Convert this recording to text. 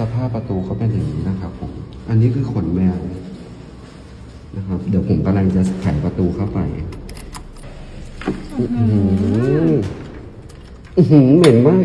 สภาพประตูเขาเป็นอย่างนี้นะครับผม อันนี้คือขนแมวนะครับ เดี๋ยวผมกำลังจะไขประตูเข้าไปอื้อหืออื้อหือเหม็นมาก